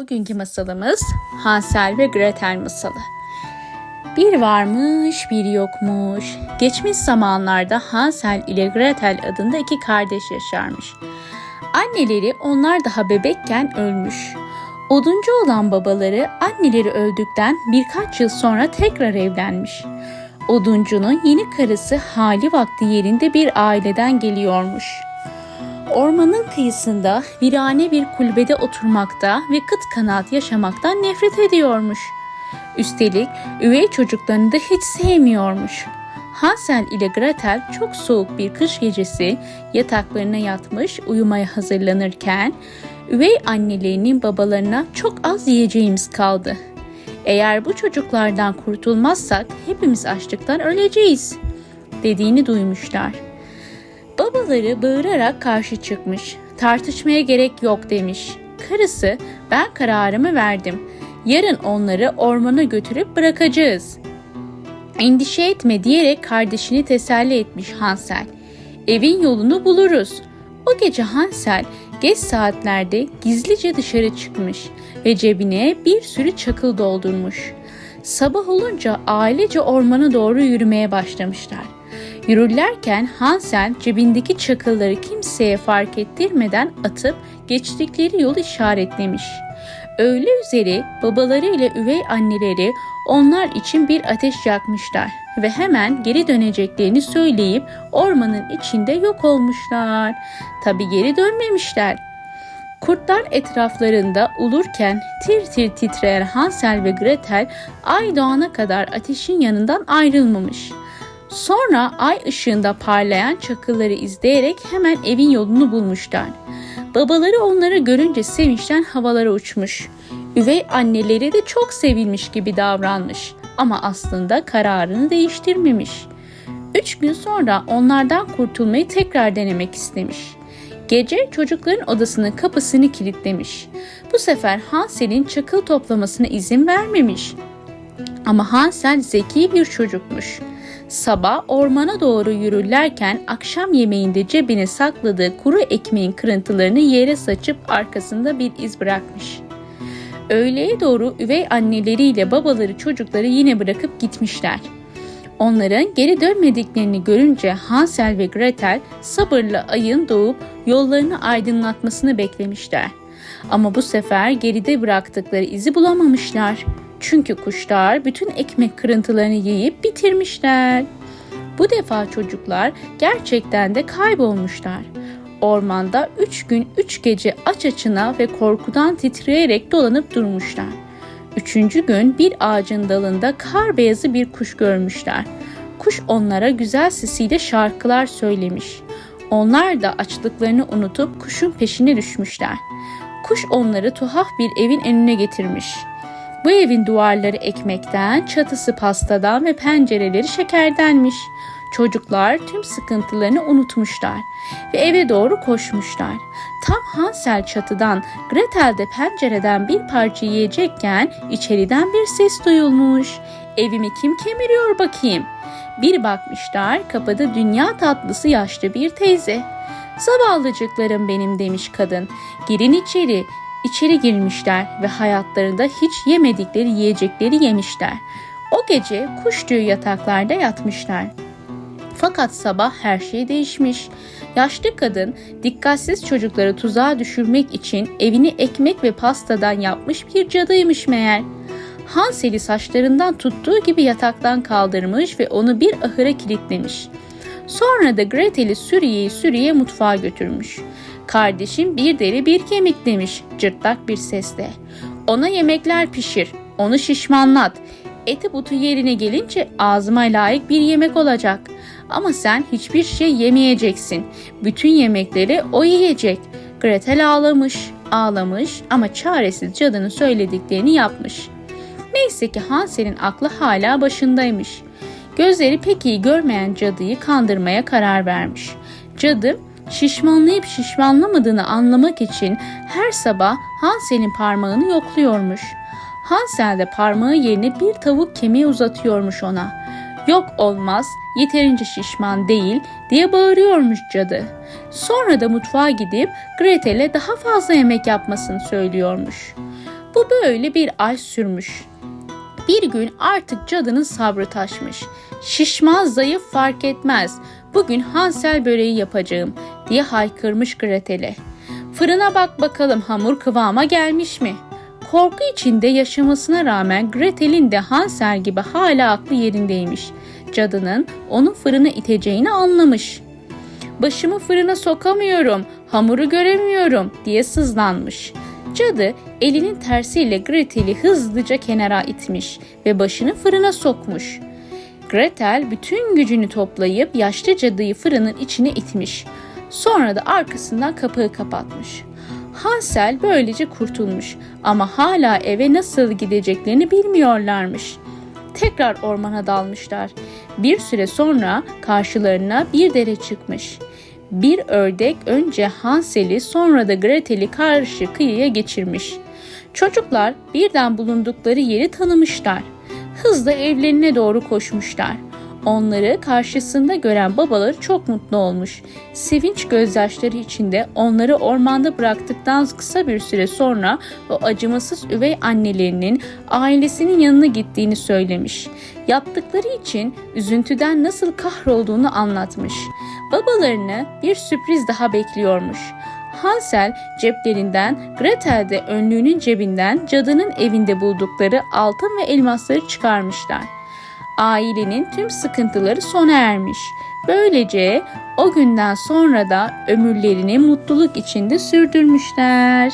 Bugünkü masalımız Hansel ve Gretel masalı. Bir varmış, bir yokmuş. Geçmiş zamanlarda Hansel ile Gretel adında iki kardeş yaşarmış. Anneleri onlar daha bebekken ölmüş. Oduncu olan babaları anneleri öldükten birkaç yıl sonra tekrar evlenmiş. Oduncunun yeni karısı hali vakti yerinde bir aileden geliyormuş. Ormanın kıyısında virane bir kulübede oturmakta ve kıt kanaat yaşamaktan nefret ediyormuş. Üstelik üvey çocuklarını da hiç sevmiyormuş. Hansel ile Gretel çok soğuk bir kış gecesi yataklarına yatmış uyumaya hazırlanırken üvey annelerinin babalarına çok az yiyeceğimiz kaldı. Eğer bu çocuklardan kurtulmazsak hepimiz açlıktan öleceğiz dediğini duymuşlar. Babaları bağırarak karşı çıkmış. Tartışmaya gerek yok demiş. Karısı ben kararımı verdim. Yarın onları ormana götürüp bırakacağız. Endişe etme diyerek kardeşini teselli etmiş Hansel. Evin yolunu buluruz. O gece Hansel geç saatlerde gizlice dışarı çıkmış ve cebine bir sürü çakıl doldurmuş. Sabah olunca ailece ormana doğru yürümeye başlamışlar. Yürürlerken Hansel cebindeki çakılları kimseye fark ettirmeden atıp geçtikleri yolu işaretlemiş. Öğle üzeri babaları ile üvey anneleri onlar için bir ateş yakmışlar ve hemen geri döneceklerini söyleyip ormanın içinde yok olmuşlar. Tabi geri dönmemişler. Kurtlar etraflarında ulurken tir tir titreyen Hansel ve Gretel ay doğana kadar ateşin yanından ayrılmamış. Sonra ay ışığında parlayan çakılları izleyerek hemen evin yolunu bulmuşlar. Babaları onları görünce sevinçten havalara uçmuş. Üvey anneleri de çok sevilmiş gibi davranmış ama aslında kararını değiştirmemiş. Üç gün sonra onlardan kurtulmayı tekrar denemek istemiş. Gece çocukların odasının kapısını kilitlemiş. Bu sefer Hansel'in çakıl toplamasına izin vermemiş. Ama Hansel zeki bir çocukmuş. Sabah ormana doğru yürürlerken akşam yemeğinde cebine sakladığı kuru ekmeğin kırıntılarını yere saçıp arkasında bir iz bırakmış. Öğleye doğru üvey anneleriyle babaları çocukları yine bırakıp gitmişler. Onların geri dönmediklerini görünce Hansel ve Gretel sabırla ayın doğup yollarını aydınlatmasını beklemişler. Ama bu sefer geride bıraktıkları izi bulamamışlar. Çünkü kuşlar bütün ekmek kırıntılarını yiyip bitirmişler. Bu defa çocuklar gerçekten de kaybolmuşlar. Ormanda üç gün üç gece aç açına ve korkudan titreyerek dolanıp durmuşlar. Üçüncü gün bir ağacın dalında kar beyazı bir kuş görmüşler. Kuş onlara güzel sesiyle şarkılar söylemiş. Onlar da açlıklarını unutup kuşun peşine düşmüşler. Kuş onları tuhaf bir evin önüne getirmiş. Bu evin duvarları ekmekten, çatısı pastadan ve pencereleri şekerdenmiş. Çocuklar tüm sıkıntılarını unutmuşlar ve eve doğru koşmuşlar. Tam Hansel çatıdan, Gretel de pencereden bir parça yiyecekken içeriden bir ses duyulmuş. Evimi kim kemiriyor bakayım? Bir bakmışlar kapıda dünya tatlısı yaşlı bir teyze. Zavallıcıklarım benim demiş kadın. Girin içeri. İçeri girmişler ve hayatlarında hiç yemedikleri yiyecekleri yemişler. O gece kuş tüyü yataklarda yatmışlar. Fakat sabah her şey değişmiş. Yaşlı kadın dikkatsiz çocukları tuzağa düşürmek için evini ekmek ve pastadan yapmış bir cadıymış meğer. Hansel'i saçlarından tuttuğu gibi yataktan kaldırmış ve onu bir ahıra kilitlemiş. Sonra da Gretel'i sürüye sürüye mutfağa götürmüş. Kardeşim bir deri bir kemik demiş cırtlak bir sesle. Ona yemekler pişir, onu şişmanlat. Eti butu yerine gelince ağzıma layık bir yemek olacak. Ama sen hiçbir şey yemeyeceksin. Bütün yemekleri o yiyecek. Gretel ağlamış, ağlamış ama çaresiz cadının söylediklerini yapmış. Neyse ki Hansel'in aklı hala başındaymış. Gözleri pek iyi görmeyen cadıyı kandırmaya karar vermiş. Cadı şişmanlayıp şişmanlamadığını anlamak için her sabah Hansel'in parmağını yokluyormuş. Hansel de parmağı yerine bir tavuk kemiği uzatıyormuş ona. Yok olmaz, yeterince şişman değil diye bağırıyormuş cadı. Sonra da mutfağa gidip Gretel'e daha fazla yemek yapmasını söylüyormuş. Bu böyle bir ay sürmüş. Bir gün artık cadının sabrı taşmış. Şişman zayıf fark etmez. Bugün Hansel böreği yapacağım diye haykırmış Gretel'e. Fırına bak bakalım hamur kıvama gelmiş mi? Korku içinde yaşamasına rağmen Gretel'in de Hansel gibi hala aklı yerindeymiş. Cadının onu fırına iteceğini anlamış. Başımı fırına sokamıyorum, hamuru göremiyorum diye sızlanmış. Cadı elinin tersiyle Gretel'i hızlıca kenara itmiş ve başını fırına sokmuş. Gretel bütün gücünü toplayıp yaşlı cadıyı fırının içine itmiş. Sonra da arkasından kapağı kapatmış. Hansel böylece kurtulmuş ama hala eve nasıl gideceklerini bilmiyorlarmış. Tekrar ormana dalmışlar. Bir süre sonra karşılarına bir dere çıkmış. Bir ördek önce Hansel'i sonra da Gretel'i karşı kıyıya geçirmiş. Çocuklar birden bulundukları yeri tanımışlar. Hızla evlerine doğru koşmuşlar. Onları karşısında gören babaları çok mutlu olmuş. Sevinç gözyaşları içinde onları ormanda bıraktıktan kısa bir süre sonra o acımasız üvey annelerinin ailesinin yanına gittiğini söylemiş. Yaptıkları için üzüntüden nasıl kahrolduğunu anlatmış. Babalarını bir sürpriz daha bekliyormuş. Hansel ceplerinden, Gretel de önlüğünün cebinden cadının evinde buldukları altın ve elmasları çıkarmışlar. Ailenin tüm sıkıntıları sona ermiş. Böylece o günden sonra da ömürlerini mutluluk içinde sürdürmüşler.